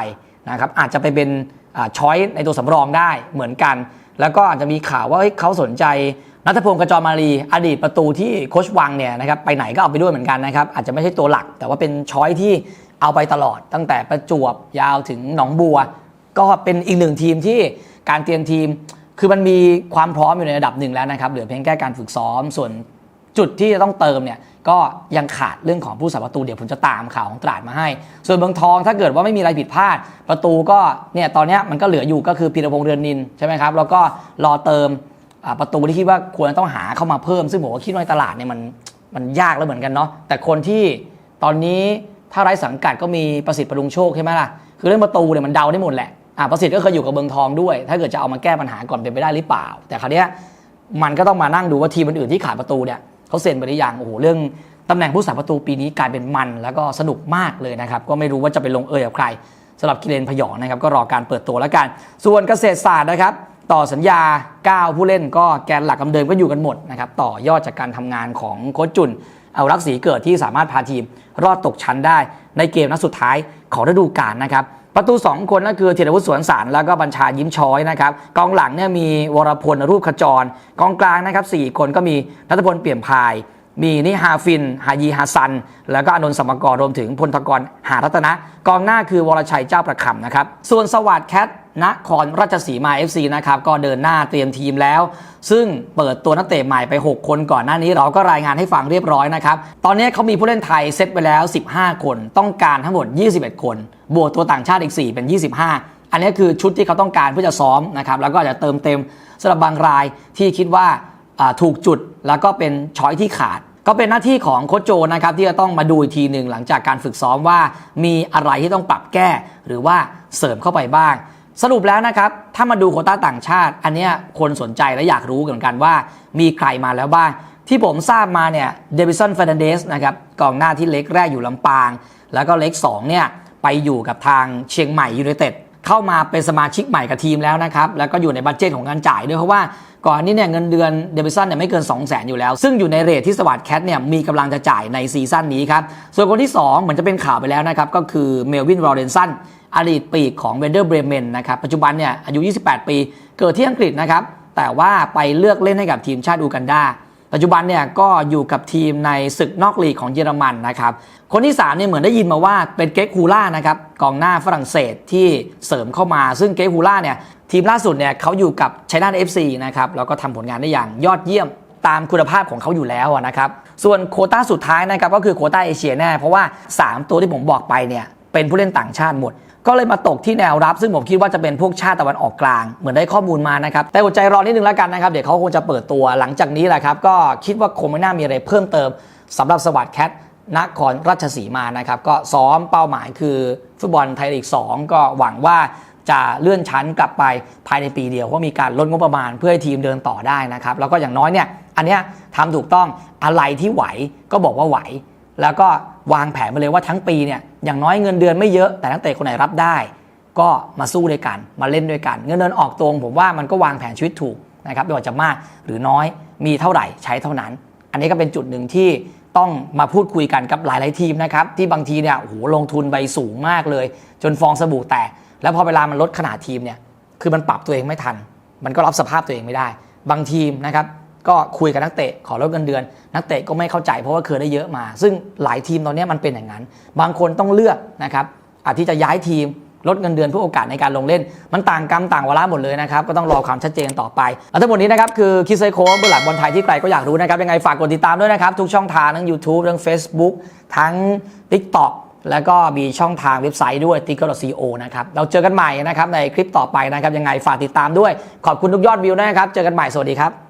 นะครับอาจจะไปเป็นช้อยในตัวสำรองได้เหมือนกัน แล้วก็อาจจะมีข่าวว่าเฮ้ยเขาสนใจนัทพงศ์กระจรมารีอดีตประตูที่โคชวังเนี่ยนะครับไปไหนก็เอาไปด้วยเหมือนกันนะครับอาจจะไม่ใช่ตัวหลัก แต่ว่าเป็นช้อยที่ เอาไปตลอดตั้งแต่ประจวบยาวถึงหนองบัว ก็เป็นอีกหนึ่งทีมที่การเตรียมทีม คือมันมีความพร้อมอยู่ในระดับหนึ่งแล้วนะครับเหลือเพียงแค่การฝึกซ้อมส่วนจุดที่จะต้องเติมเนี่ยก็ยังขาดเรื่องของผู้สาประตูเดี๋ยวผมจะตามข่าวของตราดมาให้ ส่วนเมืองทองถ้าเกิดว่าไม่มีอะไรผิดพลาด ประตูก็เนี่ยตอนนี้มันก็เหลืออยู่ก็คือพีรพงษ์เรือนนินใช่ไหมครับแล้วก็รอเติมประตูที่คิดว่าควรต้องหาเข้ามาเพิ่ม ซึ่งผมว่าคิดว่าในตลาดเนี่ยมันมันยากแล้วเหมือนกันเนาะแต่คนที่ตอนนี้ ถ้าไร้สังกัดก็มีประสิทธิ์ประดุงโชคใช่ไหมล่ะ คือเรื่องประตูเนี่ยมันเดาได้หมดแหละอ่าประสิทธิ์ก็เคยอยู่กับเมืองทองด้วย ถ้าเกิดจะเอามาแก้ปัญหาก่อนเป็นไปได้หรือเปล่า แต่คราวเนี้ยมันก็ต้องมานั่งดูว่าทีมอื่นๆที่ขาดประตูเนี่ยเขาเซ็นไปหรือยังโอ้โหเรื่องตำแหน่งผู้สาประตูปีนี้กลายเป็นมัน แล้วก็สนุกมากเลยนะครับ ก็ไม่รู้ว่าจะไปลงเอยกับใครสำหรับกิเลนพยองนะครับ ก็รอการเปิดตัวแล้วกัน ส่วนเกษตรศาสตร์นะครับ ต่อสัญญา 9 ผู้เล่นก็แกนหลักกำเดิมก็อยู่กันหมดนะครับ ต่อยอดจากการทำงานของโค้ชจุน เอารักษีเกิดที่สามารถพาทีมรอดตกชั้นได้ในเกมนัดสุดท้ายของฤดูกาลนะครับประตู 2 คนนั่นคือธีรวุฒิสวนสารแล้วก็บัญชายิ้มช้อยนะครับกองหลังเนี่ยมีวรพลรูปขจร กองกลางนะครับ4คนก็มีนัทพลเปี่ยมพาย มีนิฮาฟิน ฮายีฮาซัน แล้วก็อนนท์สมกรรวมถึงพลทกรหารัตนะ กองหน้าคือวรชัยเจ้าประคำนะครับส่วนสวัสด์แคท นครราชสีมา FC นะครับก็เดินหน้าเตรียมทีมแล้ว ซึ่งเปิดตัวนักเตะใหม่ไป 6 คนก่อนหน้านี้เราก็รายงานให้ฟังเรียบร้อยนะครับตอนนี้เขามีผู้เล่นไทยเซตไปแล้ว 15 คน ต้องการทั้งหมด 21 คน บวกตัวต่างชาติอีก 4 เป็น 25 อันนี้คือชุดที่เขาต้องการเพื่อจะซ้อมนะครับแล้วก็อาจจะเติมเต็มสำหรับบางรายที่คิดว่าถูกจุดแล้วก็เป็นช้อยที่ขาดก็เป็นหน้าที่ของโคชโจนะครับที่จะต้องมาดูอีกทีหนึ่งหลังจากการฝึกซ้อมว่า มีอะไรที่ต้องปรับแก้ หรือว่าเสริมเข้าไปบ้าง สรุปแล้วนะครับ ถ้ามาดูโคต้าต่างชาติ อันนี้คนสนใจและอยากรู้เหมือนกันว่า มีใครมาแล้วบ้าง ที่ผมทราบมาเนี่ยเดวิสันเฟรนเดสนะครับกองหน้าที่เล็กแรกอยู่ลำปาง แล้วก็เล็ก2เนี่ยไปอยู่กับทางเชียงใหม่ยูไนเต็ดเข้ามาเป็นสมาชิกใหม่กับทีมแล้วนะครับ แล้วก็อยู่ในบัตเจตของการจ่ายด้วยเพราะว่า ก่อนนี้เนี่ยเงินเดือนเดวิสันเนี่ยไม่เกิน 2 0 0 0 0นอยู่แล้ว ซึ่งอยู่ในเรทที่สวัสด์แคทเนี่ยมีกำลังจะจ่ายในซีซั่นนี้ครับ ส่วนคนที่ 2 เหมือนจะเป็นข่าวไปแล้วนะครับ ก็คือเมลวินโรเดนสันอดีตปีกของเวนเดอร์เบรเมนนะครับ ปัจจุบันเนี่ยอายุ 28 ปี เกิดที่อังกฤษนะครับ แต่ว่าไปเลือกเล่นให้กับทีมชาติอูกันดา ปัจจุบันเนี่ยก็อยู่กับทีมในศึกนอกลีกของเยอรมันนะครับ คนที่3เนี่ยเหมือนได้ยินมาว่าเป็นเกรกฮูล่านะครับกองหน้าฝรั่งเศสที่เสริมเข้ามา ซึ่งเกรกฮูล่าเนี่ยทีมล่าสุดเนี่ยเขาอยู่กับไชน่าเอฟซีนะครับแล้วก็ทำผลงานได้อย่างยอดเยี่ยมตามคุณภาพของเขาอยู่แล้วนะครับ ส่วนโคต้าสุดท้ายนะครับก็คือโคต้าเอเชียแน่เพราะว่า 3 ตัวที่ผมบอกไปเนี่ยเป็นผู้เล่นต่างชาติหมด ก็เลยมาตกที่แนวรับ ซึ่งผมคิดว่าจะเป็นพวกชาติตะวันออกกลาง เหมือนได้ข้อมูลมานะครับ แต่อดใจรอนิดนึงแล้วกันนะครับ เดี๋ยวเขาคงจะเปิดตัวหลังจากนี้แหละครับ ก็คิดว่าคงไม่น่ามีอะไรเพิ่มเติมสำหรับสวัสด์แคทนครราชสีมานะครับ ก็ซ้อมเป้าหมายคือฟุตบอลไทยลีก2ก็หวังว่าจะเลื่อนชั้นกลับไปภายในปีเดียวเพราะมีการลดงบประมาณเพื่อให้ทีมเดินต่อได้นะครับ แล้วก็อย่างน้อยเนี่ย อันเนี้ยทำถูกต้องอะไรที่ไหวก็บอกว่าไหว แล้วก็วางแผนมาเลยว่าทั้งปีเนี่ยอย่างน้อยเงินเดือนไม่เยอะแต่นักเตะคนไหนรับได้ ก็มาสู้ด้วยกันมาเล่นด้วยกัน เงินเดือนออกตรงผมว่ามันก็วางแผนชีวิตถูกนะครับไม่ว่าจะมากหรือน้อยมีเท่าไหร่ใช้เท่านั้น อันนี้ก็เป็นจุดหนึ่งที่ต้องมาพูดคุยกันกับหลาย ๆ ทีมนะครับที่บางทีเนี่ยโอ้โหลงทุนไปสูงมากเลย จนฟองสบู่แตกแล้วพอเวลามันลดขนาดทีมเนี่ยคือมันปรับตัวเองไม่ทัน มันก็รับสภาพตัวเองไม่ได้ บางทีมนะครับ ก็คุยกับนักเตะขอลดเงินเดือน นักเตะก็ไม่เข้าใจเพราะว่าเคยได้เยอะมา ซึ่งหลายทีมตอนนี้มันเป็นอย่างนั้น บางคนต้องเลือกนะครับอาจที่จะย้ายทีมลดเงินเดือนเพื่อโอกาสในการลงเล่น มันต่างกรรมต่างวาระหมดเลยนะครับ ก็ต้องรอความชัดเจนต่อไปแล้วทั้งหมดนี้นะครับ คือคิดไซโค้เบื้องหลังบอลไทยที่ใครก็อยากรู้นะครับ ยังไงฝากกดติดตามด้วยนะครับ ทุกช่องทางทั้ง YouTube ทั้ง Facebook ทั้ง TikTok แล้วก็มีช่องทางเว็บไซต์ด้วย t i c k e r c o นะครับ เราเจอกันใหม่นะครับในคลิปต่อไปนะครับยังไงฝากติดตามด้วย ขอบคุณทุกยอดวิวนะครับเจอกันใหม่สวัสดีครับ